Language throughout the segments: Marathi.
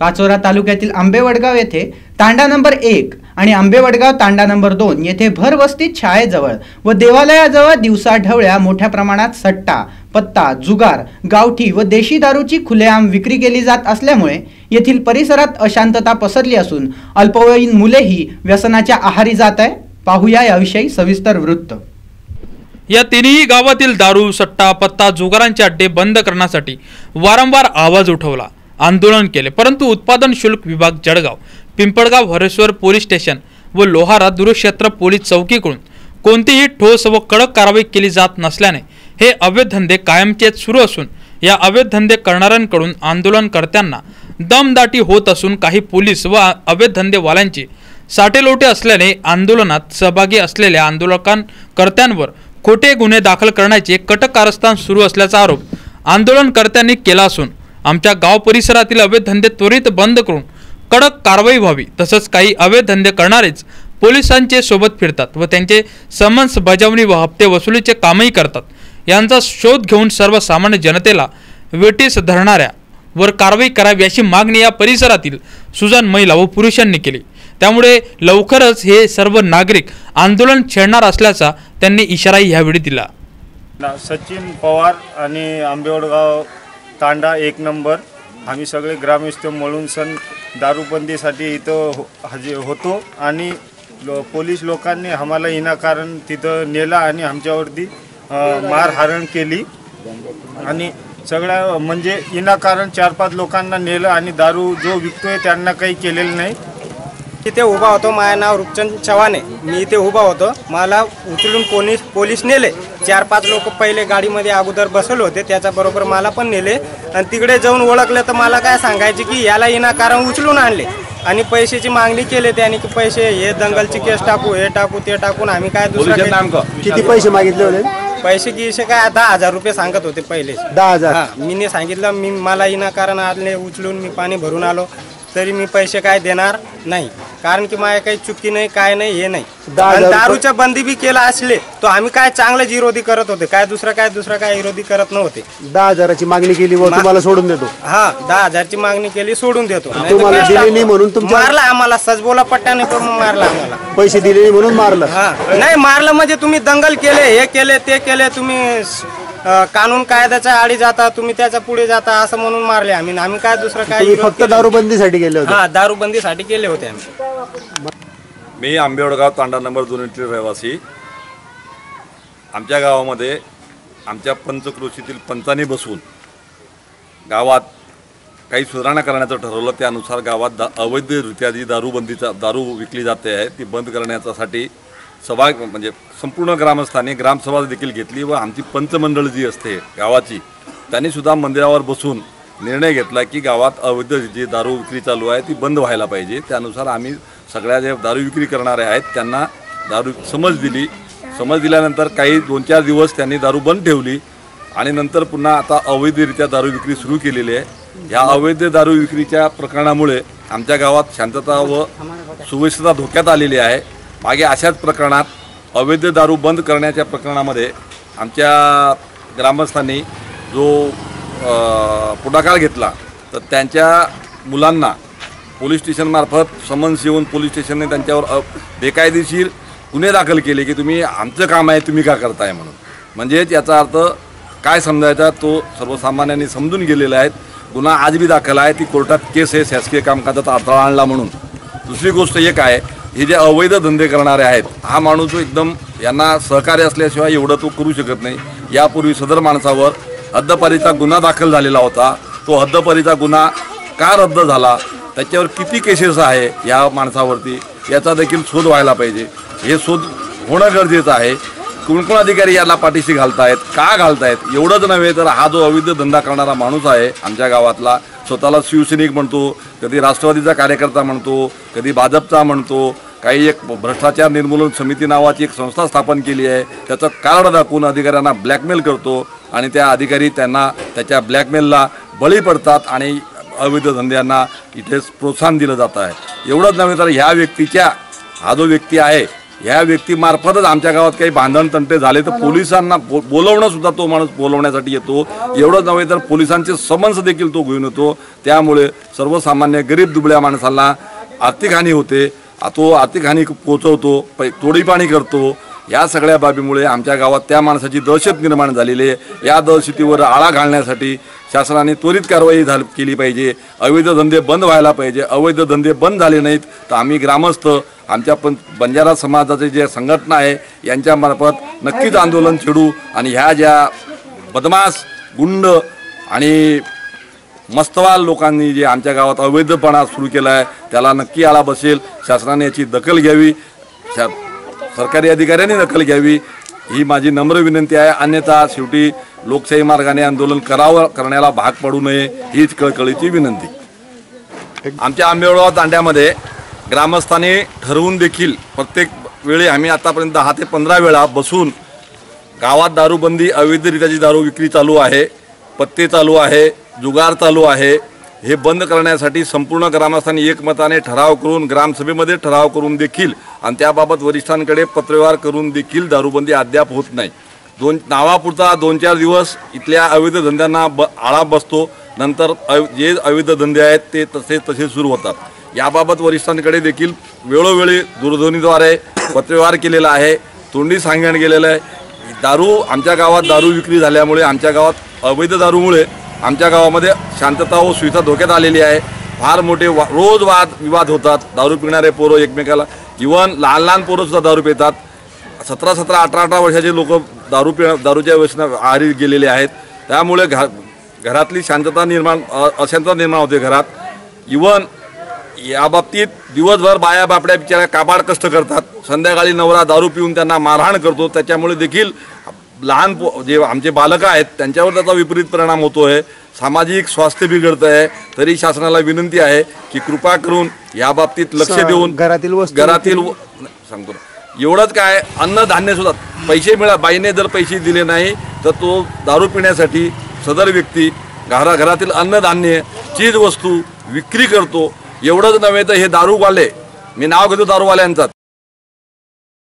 पाचोरा तालुक्यातील आंबेवडगाव येथे तांडा नंबर एक आणि आंबेवडगाव तांडा नंबर दोन येथे भरवस्तीत शाळेजवळ व देवालयाजवळ दिवसा ढवळ्या मोठ्या प्रमाणात सट्टा पत्ता जुगार गावठी व देशी दारूची खुलेआम विक्री केली जात असल्यामुळे येथील परिसरात अशांतता पसरली असून अल्पवयीन मुलेही व्यसनाच्या आहारी जात आहे. पाहूया याविषयी सविस्तर वृत्त. या तिन्ही गावातील दारू सट्टा पत्ता जुगारांचे अड्डे बंद करण्यासाठी वारंवार आवाज उठवला. आंदोलन केले. परंतु उत्पादन शुल्क विभाग जळगाव पिंपळगाव हरेश्वर पोलीस स्टेशन व लोहारा दूरक्षेत्र पोलीस चौकीकडून कोणतीही ठोस व कडक कारवाई केली जात नसल्याने हे अवैध धंदे कायमचेच सुरू असून या अवैध धंदे करणाऱ्यांकडून आंदोलनकर्त्यांना दमदाटी होत असून काही पोलीस व अवैध धंदेवाल्यांची साटेलोटे असल्याने आंदोलनात सहभागी असलेल्या आंदोलकांकर्त्यांवर खोटे गुन्हे दाखल करण्याचे कटक कारस्थान सुरू असल्याचा आरोप आंदोलनकर्त्यांनी केला असून आमच्या गाव परिसरातील अवैध धंदे त्वरित बंद करून कडक कारवाई व्हावी तसंच काही अवैध धंदे करणारेच पोलिसांचे सोबत फिरतात व त्यांचे समन्स बजावणी व हप्ते वसुलीचे कामही करतात. यांचा शोध घेऊन सर्वसामान्य जनतेला वेटीस धरणाऱ्या वर कारवाई करावी अशी मागणी या परिसरातील सुजान महिला व पुरुषांनी केली. त्यामुळे लवकरच हे सर्व नागरिक आंदोलन छेडणार असल्याचा त्यांनी इशाराही यावेळी दिला. सचिन पवार आणि आंबेवडगाव तांडा एक नंबर. आम्ही सगळे ग्रामस्थ मिळून सण दारूबंदीसाठी इथं हो हजे होतो आणि लो पोलीस लोकांनी आम्हाला विनाकारण तिथं नेलं आणि आमच्यावरती मारहारण केली. आणि सगळ्या म्हणजे विनाकारण चार पाच लोकांना नेलं आणि दारू जो विकतोय त्यांना काही केलेलं नाही. तिथे उभा होतो. माझं नाव रूपचंद चव्हाण आहे. मी इथे उभा होतो. मला उचलून पोलीस पोलीस नेले. चार पाच लोक पहिले गाडीमध्ये अगोदर बसवले होते. त्याच्याबरोबर मला पण नेले. आणि तिकडे जाऊन ओळखलं तर मला काय सांगायचे की याला विनाकारण उचलून आणले. आणि पैशाची मागणी केली त्यांनी की पैसे हे दंगलची केस टाकू हे टाकू ते टाकून आम्ही काय दुसरं किती पैसे मागितले होते? पैसे गिसे काय? दहा हजार रुपये सांगत होते पहिले. दहा हजार. हा मी सांगितलं मी मला विनाकारण आणले उचलून मी पाणी भरून आलो. तरी मी पैसे काय देणार नाही. कारण की माझ्या काही चुकी नाही काय नाही हे नाही. दहा आणि हजार दारूच्या बंदी बी केला असले तो आम्ही काय चांगलंच विरोधी करत होते काय दुसरं काय दुसरं काय विरोधी करत नव्हते. दहा हजाराची मागणी केली व तुम्हाला सोडून देतो. हा दहा हजारची मागणी केली सोडून देतो. तुम्हाला दिले. नाही म्हणून तुमच्या- मारला आम्हाला सजबोला पट्ट्याने पण मारला आम्हाला. पैसे दिले नाही म्हणून मारलं. हा. नाही मारलं म्हणजे तुम्ही दंगल केले हे केले ते केले तुम्ही अं, कानून कायद्याच्या आडी जाता तुम्ही त्याच्या पुढे जाता असं म्हणून मारले आम्ही. आम्ही काय दुसरं काय तुम्ही विरोध फक्त केला? दारूबंदीसाठी गेले होते. हा दारूबंदीसाठी केले होते आम्ही. मी आंबेवडगाव तांडा नंबर दोन येथील रहिवासी. आमच्या गावामध्ये आमच्या पंचक्रोशीतील पंचांनी बसून गावात काही सुधारणा करण्याचं ठरवलं. त्यानुसार गावात दा अवैधरित्या जी दारूबंदीचा दारू विकली जाते आहे ती बंद करण्याच्यासाठी सभा म्हणजे संपूर्ण ग्रामस्थांनी ग्रामसभा देखील घेतली व आमची पंचमंडळ जी असते गावाची त्यांनी सुद्धा मंदिरावर बसून निर्णय घेतला की गावात अवैध जी दारू विक्री चालू आहे ती बंद व्हायला पाहिजे. त्यानुसार आम्ही सगळ्या जे दारू विक्री करणारे आहेत त्यांना दारू समज दिली. समज दिल्यानंतर काही दोन चार दिवस त्यांनी दारू बंद ठेवली आणि नंतर पुन्हा आता अवैधरित्या दारू विक्री सुरू केलेली आहे. ह्या अवैध दारू विक्रीच्या प्रकरणामुळे आमच्या गावात शांतता व सुव्यवस्था धोक्यात आलेली आहे. मागे अशाच प्रकरणात अवैध दारू बंद करण्याच्या प्रकरणामध्ये आमच्या ग्रामस्थांनी जो पुढाकार घेतला तर त्यांच्या मुलांना पोलीस स्टेशनमार्फत समन्स येऊन पोलीस स्टेशनने त्यांच्यावर बेकायदेशीर गुन्हे दाखल केले की तुम्ही आमचं काम आहे तुम्ही का करताय म्हणून. म्हणजेच याचा अर्थ काय समजायचा तो सर्वसामान्यांनी समजून गेलेला आहे. गुन्हा आज बी दाखल आहे ती कोर्टात केस आहे शासकीय कामकाजात अडथळा आणला म्हणून. दुसरी गोष्ट एक आहे हे जे अवैध धंदे करणारे आहेत हा माणूस एकदम यांना सहकार्य असल्याशिवाय एवढं तो करू शकत नाही. यापूर्वी सदर माणसावर हद्दपारीचा गुन्हा दाखल झालेला होता. तो हद्दपारीचा गुन्हा का रद्द झाला? त्याच्यावर किती केसेस आहे या माणसावरती? याचा देखील शोध व्हायला पाहिजे. हे शोध होणं गरजेचं आहे. कोणकोण अधिकारी याला पाठीशी घालतायत का घालतायत? एवढंच नव्हे तर हा जो अवैध धंदा करणारा माणूस आहे आमच्या गावातला स्वतःला शिवसैनिक म्हणतो कधी राष्ट्रवादीचा कार्यकर्ता म्हणतो कधी भाजपचा म्हणतो काही एक भ्रष्टाचार निर्मूलन समिती नावाची एक संस्था स्थापन केली आहे. त्याचं कार्ड दाखवून अधिकाऱ्यांना ब्लॅकमेल करतो आणि त्या अधिकारी त्यांना त्याच्या ब्लॅकमेलला बळी पडतात आणि अवैध धंद्यांना इथे प्रोत्साहन दिलं जात आहे. एवढंच नव्हे तर ह्या व्यक्तीच्या हा जो व्यक्ती आहे ह्या व्यक्तीमार्फतच आमच्या गावात काही भांडण तंटे झाले तर पोलिसांना बो बोलवणं सुद्धा तो माणूस बोलवण्यासाठी येतो. एवढंच नव्हे तर पोलिसांचे समन्स देखील तो घेऊन येतो. त्यामुळे सर्वसामान्य गरीब दुबळ्या माणसाला आर्थिक हानी होते. तो आर्थिक हानी पोचवतो प तोडीपाणी करतो. या सगळ्या बाबीमुळे आमच्या गावात त्या माणसाची दहशत निर्माण झालेली आहे. या दहशतीवर आळा घालण्यासाठी शासनाने त्वरित कारवाई झाल केली पाहिजे. अवैध धंदे बंद व्हायला पाहिजे. अवैध धंदे बंद झाले नाहीत तर आम्ही ग्रामस्थ आमच्या पण बंजारा समाजाचे जे संघटना आहे यांच्यामार्फत नक्कीच आंदोलन छेडू आणि ह्या ज्या बदमाश गुंड आणि मस्तवाल लोकांनी जे आमच्या गावात अवैधपणा सुरू केला आहे त्याला नक्की आळा बसेल. शासनाने याची दखल घ्यावी. शा सरकारी अधिकाऱ्यांनी दखल घ्यावी. ही माझी नम्र विनंती आहे. अन्यथा शेवटी लोकशाही मार्गाने आंदोलन करावं करण्याला भाग पडू नये हीच कळकळीची विनंती. आमच्या आंबेवळा दांड्यामध्ये ग्रामस्थांनी ठरवून देखील प्रत्येक वेळी आम्ही आतापर्यंत दहा ते पंधरा वेळा बसून गावात दारूबंदी अवैधरित्याची दारू विक्री चालू आहे पत्ते चालू आहे. जुगार चालू आहे. हे बंद करण्यासाठी संपूर्ण ग्रामस्थांनी एकमताने ठराव करून ग्रामसभेमध्ये ठराव करून देखील आणि त्याबाबत वरिष्ठांकडे पत्रव्यवहार करून देखील दारूबंदी अद्याप होत नाही. दोन नावापुरता दोन चार दिवस इथल्या अवैध धंद्यांना ब आळा बसतो. नंतर अव जे अवैध धंदे आहेत ते तसे तसे सुरू होतात. याबाबत वरिष्ठांकडे देखील वेळोवेळी दूरध्वनीद्वारे पत्रव्यवहार केलेला आहे. तोंडी सांगण गेलेलं आहे. दारू आमच्या गावात दारू विक्री झाल्यामुळे आमच्या गावात अवैध दारूमुळे आमच्या गावामध्ये शांतता व सुविधा धोक्यात आलेली आहे. फार मोठे वा रोज वाद विवाद होतात. दारू पिणारे पोरं एकमेकाला इवन लहान लहान पोरंसुद्धा दारू पितात. सतरा सतरा अठरा अठरा वर्षाचे लोक दारू पि दारूच्या व्यसना आहारी गेलेले आहेत. त्यामुळे घा घरातली शांतता निर्माण अशांतता निर्माण होते घरात. इवन या बाबतीत दिवसभर बाया बापड्या बिचाऱ्या काबाड कष्ट करतात. संध्याकाळी नवरा दारू पिऊन त्यांना मारहाण करतो. त्याच्यामुळे देखील लहान पो जे आमचे बालकं आहेत त्यांच्यावर त्याचा विपरीत परिणाम होतो आहे सामाजिक स्वास्थ्य बिघडतं आहे तरी शासनाला विनंती आहे की कृपा करून या बाबतीत लक्ष देऊन घरातील वस्तू- घरातील सांगतो. एवढंच काय अन्नधान्य सुद्धा. पैसे मिळा बाईने जर पैसे दिले नाही तर तो दारू पिण्यासाठी सदर व्यक्ती घरा घरातील अन्नधान्य चीज वस्तू विक्री करतो. एवढंच नव्हे तर हे दारूवाले मी नाव घेतो दारूवाल्यांचा.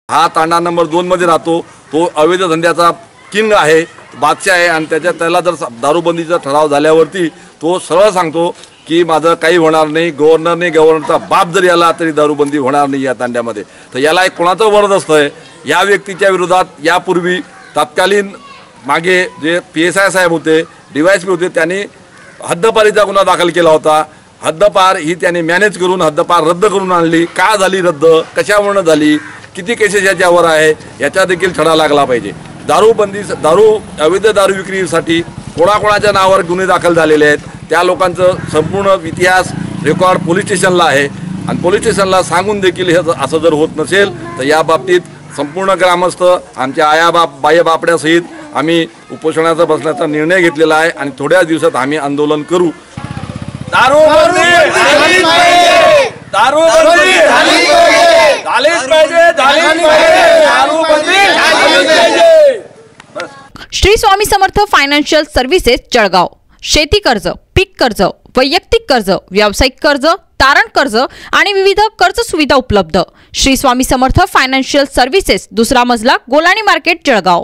हा तांडा नंबर दोन मध्ये राहतो. तो अवैध धंद्याचा किंग आहे बादशाह आहे आणि त्याच्या त्याला जर दारूबंदीचा ठराव झाल्यावरती तो सरळ सांगतो की माझं काही होणार नाही गव्हर्नर नाही गव्हर्नरचा बाप जरी आला तरी दारूबंदी होणार नाही या तांड्यामध्ये तर याला एक कोणाचं वरद आहे या व्यक्तीच्या विरोधात यापूर्वी तत्कालीन मागे जे पी एस आय साहेब होते डी वाय एस पी होते त्यांनी हद्दपारीचा गुन्हा दाखल केला होता. हद्दपार ही त्यांनी मॅनेज करून हद्दपार रद्द करून आणली. का झाली रद्द? कशामुळं झाली? किती केसेस याच्यावर आहे याचा देखील छडा लागला पाहिजे. दारूबंदी दारू अवैध दारू विक्रीसाठी कोणाकोणाच्या नावावर गुन्हे दाखल झालेले आहेत त्या लोकांचं संपूर्ण इतिहास रेकॉर्ड पोलीस स्टेशनला आहे. आणि पोलीस स्टेशनला सांगून देखील हे असं जर होत नसेल तर या बाबतीत संपूर्ण ग्रामस्थ आमच्या आया बाप बाय बापड्यासहित आम्ही उपोषणाचा बसण्याचा निर्णय घेतलेला आहे आणि थोड्याच दिवसात आम्ही आंदोलन करू. दारू दारू झालीच पाहिजे झालीच पाहिजे. दारू झालीच पाहिजे. Shri Swami Samarth financial services Jalgaon. शेती कर्ज पीक कर्ज वैयक्तिक कर्ज व्यावसायिक कर्ज तारण कर्ज आणि विविध कर्ज सुविधा उपलब्ध. श्री स्वामी समर्थ फायनान्शियल सर्व्हिसेस दुसरा मजला गोलाणी मार्केट जळगाव.